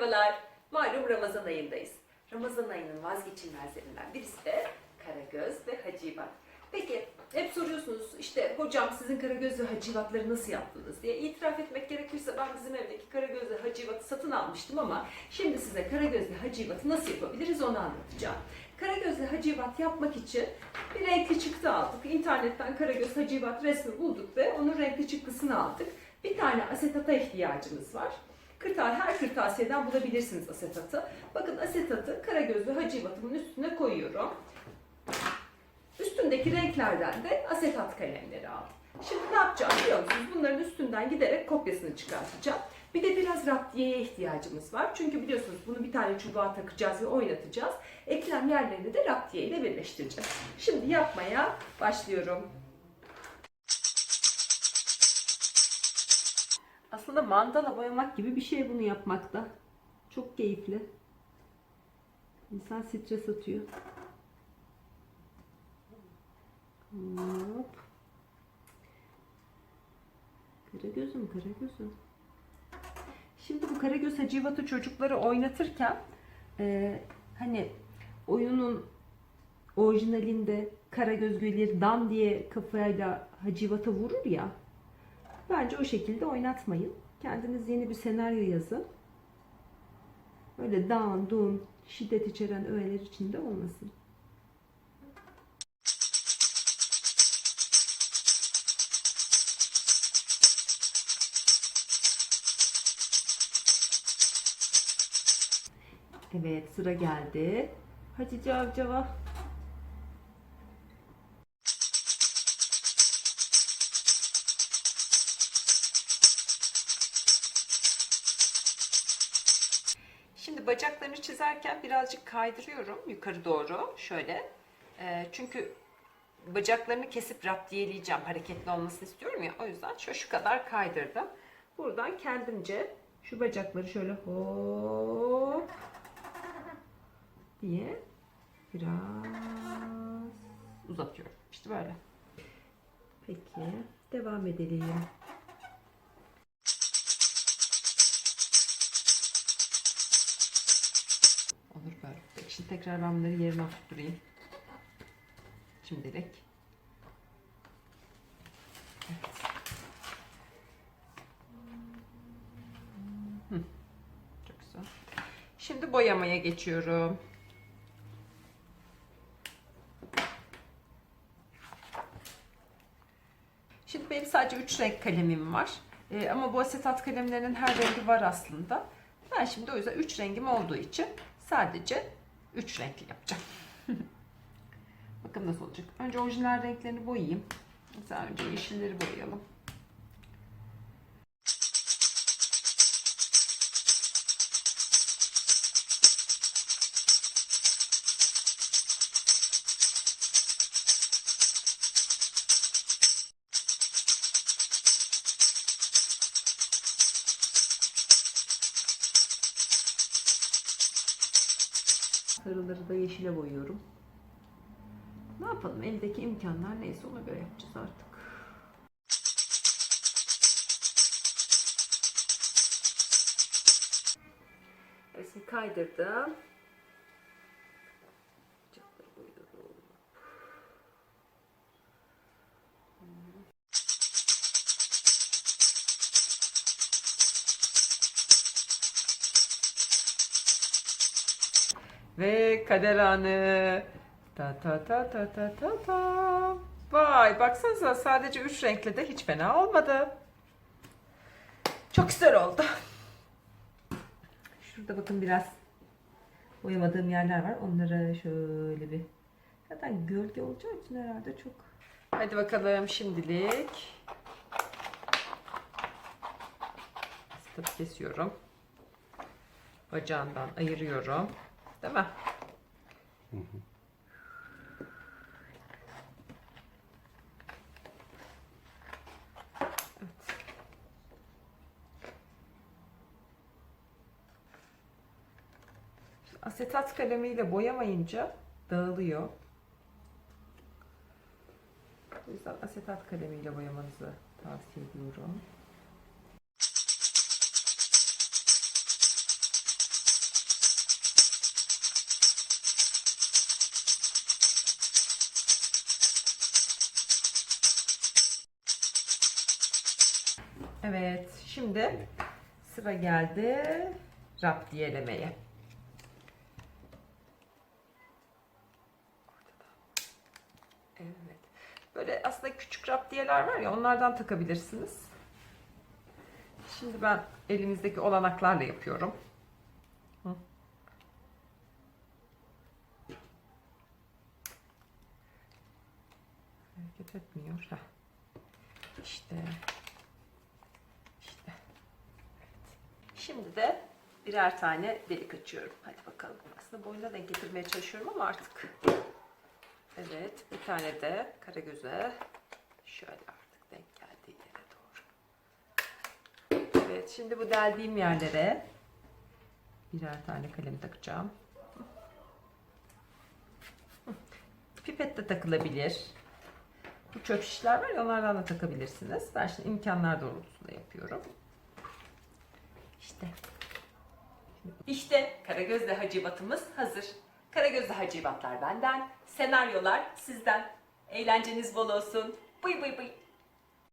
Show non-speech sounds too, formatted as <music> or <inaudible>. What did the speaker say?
Merhabalar. Malum Ramazan ayındayız. Ramazan ayının vazgeçilmezlerinden birisi de Karagöz ve Hacivat. Peki hep soruyorsunuz işte hocam sizin Karagöz ve Hacivatları nasıl yaptınız diye. İtiraf etmek gerekirse ben bizim evdeki Karagöz ve Hacivat'ı satın almıştım ama şimdi size Karagöz ve Hacivat'ı nasıl yapabiliriz onu anlatacağım. Karagöz ve Hacivat yapmak için bir renkli çıktı aldık. İnternetten Karagöz Hacivat resmi bulduk ve onun renkli çıktısını aldık. Bir tane asetata ihtiyacımız var. Kırtasiye, her kırtasiyeden bulabilirsiniz asetatı. Bakın asetatı Karagöz ve Hacivat'ımın üstüne koyuyorum. Üstündeki renklerden de asetat kalemleri aldım. Şimdi ne yapacağım biliyor musunuz? Bunların üstünden giderek kopyasını çıkartacağım. Bir de biraz raptiyeye ihtiyacımız var. Çünkü biliyorsunuz bunu bir tane çubuğa takacağız ve oynatacağız. Eklem yerlerini de raptiye ile birleştireceğiz. Şimdi yapmaya başlıyorum. Aslında mandala boyamak gibi bir şey bunu yapmakta. Çok keyifli. İnsan stres atıyor. Hop. Kara gözüm, kara gözüm. Şimdi bu Karagöz Hacivat'ı çocukları oynatırken e, hani oyunun orijinalinde Karagöz gelir dan diye kafayla Hacivat'a vurur ya. Bence o şekilde oynatmayın. Kendiniz yeni bir senaryo yazın. Öyle dan, dun, şiddet içeren öğeler içinde olmasın. Evet sıra geldi. Hadi cavcava. Şimdi bacaklarını çizerken birazcık kaydırıyorum yukarı doğru şöyle. Ee, çünkü bacaklarını kesip raptiyeleyeceğim. Hareketli olmasını istiyorum ya. O yüzden şu, şu kadar kaydırdım. Buradan kendimce şu bacakları şöyle hop diye biraz uzatıyorum. İşte böyle. Peki devam edelim. Şimdi tekrar ben bunları yerine oturtturayım. Şimdilik. Evet. Hı. Çok güzel. Şimdi boyamaya geçiyorum. Şimdi benim sadece 3 renk kalemim var. Ee, ama bu asetat kalemlerinin her rengi var aslında. Ben şimdi o yüzden 3 rengim olduğu için sadece 3 renkli yapacağım. <laughs> Bakın nasıl olacak. Önce orijinal renklerini boyayayım. Mesela önce yeşilleri boyayalım. Sarıları da yeşile boyuyorum. Ne yapalım? Eldeki imkanlar neyse ona göre yapacağız artık. Resmi kaydırdım. Ve kader anı. Ta ta ta ta ta ta ta. Vay baksanıza sadece üç renkli de hiç fena olmadı. Çok güzel oldu. Şurada bakın biraz boyamadığım yerler var. Onları şöyle bir zaten gölge olacağı için herhalde çok. Hadi bakalım şimdilik. Sıkıp kesiyorum. Bacağından ayırıyorum. Değil mi? Evet. Asetat kalemiyle boyamayınca dağılıyor. O yüzden asetat kalemiyle boyamanızı tavsiye ediyorum. Evet, şimdi sıra geldi raptiyelemeye. Evet. Böyle aslında küçük raptiyeler var ya onlardan takabilirsiniz. Şimdi ben elimizdeki olanaklarla yapıyorum. Hı. Hareket etmiyor. Heh. İşte. Evet. Şimdi de birer tane delik açıyorum. Hadi bakalım. Aslında boyuna denk getirmeye çalışıyorum ama artık. Evet. Bir tane de karagöze şöyle artık denk geldiği yere doğru. Evet. Şimdi bu deldiğim yerlere birer tane kalem takacağım. Pipet de takılabilir. Bu çöp şişler var ya onlardan da takabilirsiniz. Ben şimdi imkanlar doğrultusunda yapıyorum. İşte. İşte Karagöz'le Hacivat'ımız hazır. Karagöz'le Hacivatlar benden, senaryolar sizden. Eğlenceniz bol olsun. Bıy bıy bıy.